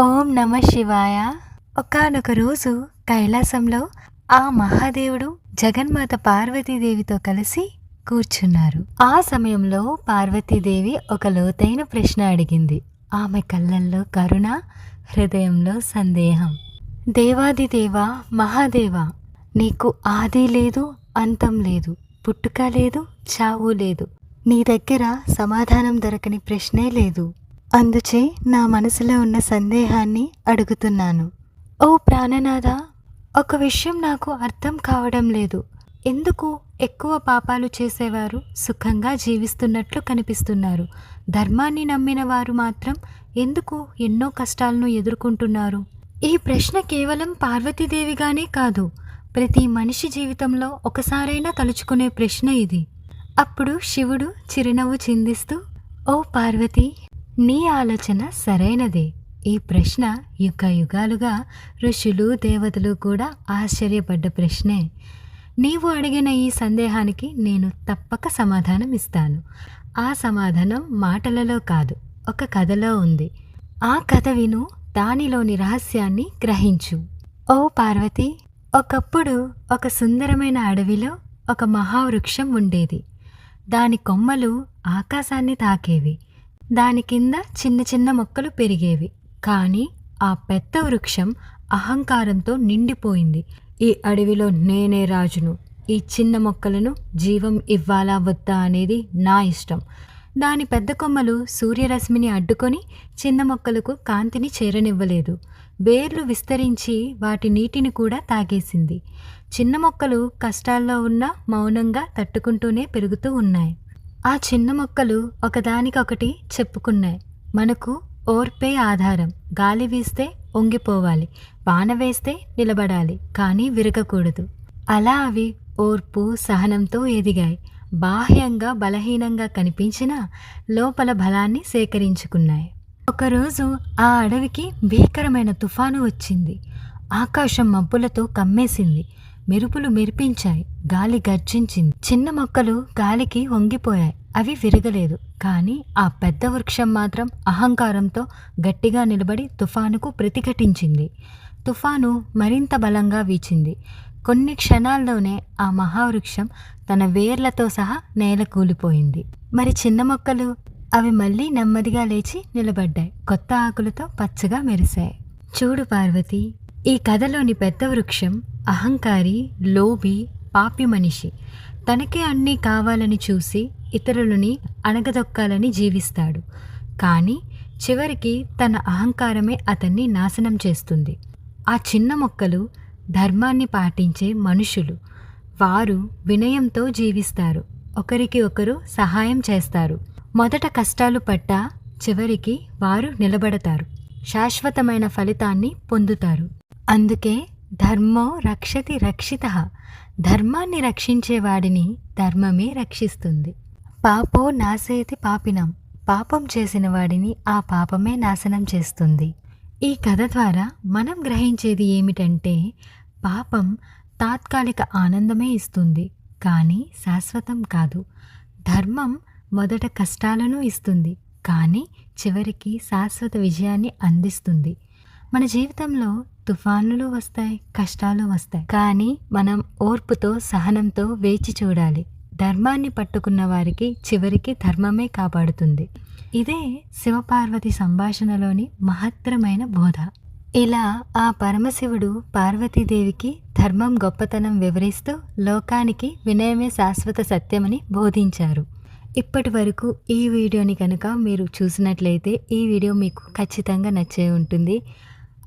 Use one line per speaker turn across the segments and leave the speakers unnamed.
ఓం నమ శివాయ. ఒకనొక రోజు కైలాసంలో ఆ మహాదేవుడు జగన్మాత పార్వతీదేవితో కలిసి కూర్చున్నారు. ఆ సమయంలో పార్వతీదేవి ఒక లోతైన ప్రశ్న అడిగింది. ఆమె కళ్ళల్లో కరుణ హృదయంలో సందేహం. దేవాదిదేవ మహాదేవ నీకు ఆది లేదు అంతం లేదు పుట్టుక లేదు చావు లేదు. నీ దగ్గర సమాధానం దొరకని ప్రశ్నే లేదు. అందుచే నా మనసులో ఉన్న సందేహాన్ని అడుగుతున్నాను. ఓ ప్రాణనాథ ఒక విషయం నాకు అర్థం కావడం లేదు. ఎందుకు ఎక్కువ పాపాలు చేసేవారు సుఖంగా జీవిస్తున్నట్లు కనిపిస్తున్నారు? ధర్మాన్ని నమ్మిన వారు మాత్రం ఎందుకు ఎన్నో కష్టాలను ఎదుర్కొంటున్నారు? ఈ ప్రశ్న కేవలం పార్వతీదేవిగానే కాదు ప్రతి మనిషి జీవితంలో ఒకసారైనా తలుచుకునే ప్రశ్న ఇది. అప్పుడు శివుడు చిరునవ్వు చిందిస్తూ ఓ పార్వతి నీ ఆలోచన సరైనదే? ఈ ప్రశ్న యుగ యుగాలుగా ఋషులు దేవతలు కూడా ఆశ్చర్యపడ్డ ప్రశ్నే. నీవు అడిగిన ఈ సందేహానికి నేను తప్పక సమాధానం ఇస్తాను. ఆ సమాధానం మాటలలో కాదు ఒక కథలో ఉంది. ఆ కథ విను దానిలోని రహస్యాన్ని గ్రహించు. ఓ పార్వతి ఒకప్పుడు ఒక సుందరమైన అడవిలో ఒక మహావృక్షం ఉండేది. దాని కొమ్మలు ఆకాశాన్ని తాకేవి. దాని కింద చిన్న చిన్న మొక్కలు పెరిగేవి. కానీ ఆ పెద్ద వృక్షం అహంకారంతో నిండిపోయింది. ఈ అడవిలో నేనే రాజును. ఈ చిన్న మొక్కలను జీవం ఇవ్వాలా వద్దా అనేది నా ఇష్టం. దాని పెద్ద కొమ్మలు సూర్యరశ్మిని అడ్డుకొని చిన్న మొక్కలకు కాంతిని చేరనివ్వలేదు. వేర్లు విస్తరించి వాటి నీటిని కూడా తాగేసింది. చిన్న మొక్కలు కష్టాల్లో ఉన్న మౌనంగా తట్టుకుంటూనే పెరుగుతూ ఉన్నాయి. ఆ చిన్న మొక్కలు ఒకదానికొకటి చెప్పుకున్నాయి. మనకు ఓర్పే ఆధారం. గాలి వీస్తే ఒంగిపోవాలి. వాన వేస్తే నిలబడాలి. కానీ విరగకూడదు. అలా అవి ఓర్పు సహనంతో ఎదిగాయి. బాహ్యంగా బలహీనంగా కనిపించినా లోపల బలాన్ని సేకరించుకున్నాయి. ఒకరోజు ఆ అడవికి భీకరమైన తుఫాను వచ్చింది. ఆకాశం మబ్బులతో కమ్మేసింది. మెరుపులు మెరిపించాయి. గాలి గర్జించింది. చిన్న మొక్కలు గాలికి వంగిపోయాయి. అవి విరగలేదు. కానీ ఆ పెద్ద వృక్షం మాత్రం అహంకారంతో గట్టిగా నిలబడి తుఫానుకు ప్రతిఘటించింది. తుఫాను మరింత బలంగా వీచింది. కొన్ని క్షణాల్లోనే ఆ మహావృక్షం తన వేర్లతో సహా నేల కూలిపోయింది. మరి చిన్న మొక్కలు అవి మళ్ళీ నెమ్మదిగా లేచి నిలబడ్డాయి. కొత్త ఆకులతో పచ్చగా మెరిశాయి. చూడు పార్వతి ఈ కథలోని పెద్ద వృక్షం అహంకారి లోభి పాపి మనిషి. తనకే అన్నీ కావాలని చూసి ఇతరులని అణగదొక్కాలని జీవిస్తాడు. కానీ చివరికి తన అహంకారమే అతన్ని నాశనం చేస్తుంది. ఆ చిన్న మొక్కలు ధర్మాన్ని పాటించే మనుషులు. వారు వినయంతో జీవిస్తారు. ఒకరికి ఒకరు సహాయం చేస్తారు. మొదట కష్టాలు పడ్డా చివరికి వారు నిలబడతారు. శాశ్వతమైన ఫలితాన్ని పొందుతారు. అందుకే ధర్మో రక్షతి రక్షిత. ధర్మాన్ని రక్షించేవాడిని ధర్మమే రక్షిస్తుంది. పాపో నాశయతి పాపినం. పాపం చేసిన వాడిని ఆ పాపమే నాశనం చేస్తుంది. ఈ కథ ద్వారా మనం గ్రహించేది ఏమిటంటే పాపం తాత్కాలిక ఆనందమే ఇస్తుంది కానీ శాశ్వతం కాదు. ధర్మం మొదట కష్టాలను ఇస్తుంది కానీ చివరికి శాశ్వత విజయాన్ని అందిస్తుంది. మన జీవితంలో తుఫానులు వస్తాయి కష్టాలు వస్తాయి. కానీ మనం ఓర్పుతో సహనంతో వేచి చూడాలి. ధర్మాన్ని పట్టుకున్న వారికి చివరికి ధర్మమే కాపాడుతుంది. ఇదే శివపార్వతి సంభాషణలోని మహత్తరమైన బోధ. ఇలా ఆ పరమశివుడు పార్వతీదేవికి ధర్మం గొప్పతనం వివరిస్తూ లోకానికి వినయమే శాశ్వత సత్యమని బోధించారు. ఇప్పటి వరకు ఈ వీడియోని కనుక మీరు చూసినట్లయితే ఈ వీడియో మీకు ఖచ్చితంగా నచ్చే ఉంటుంది.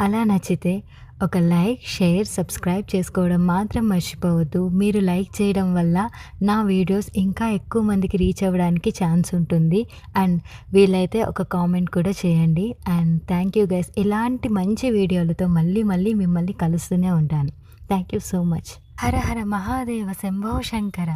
అలా నచ్చితే ఒక లైక్ షేర్ సబ్స్క్రైబ్ చేసుకోవడం మాత్రం మర్చిపోవద్దు. మీరు లైక్ చేయడం వల్ల నా వీడియోస్ ఇంకా ఎక్కువ మందికి రీచ్ అవ్వడానికి ఛాన్స్ ఉంటుంది. అండ్ వీలైతే ఒక కామెంట్ కూడా చేయండి. And thank you guys. ఇలాంటి మంచి వీడియోలతో మళ్ళీ మళ్ళీ మిమ్మల్ని కలుస్తూనే ఉంటాను. Thank you so much. Hara Hara Mahadeva Shambho Shankara.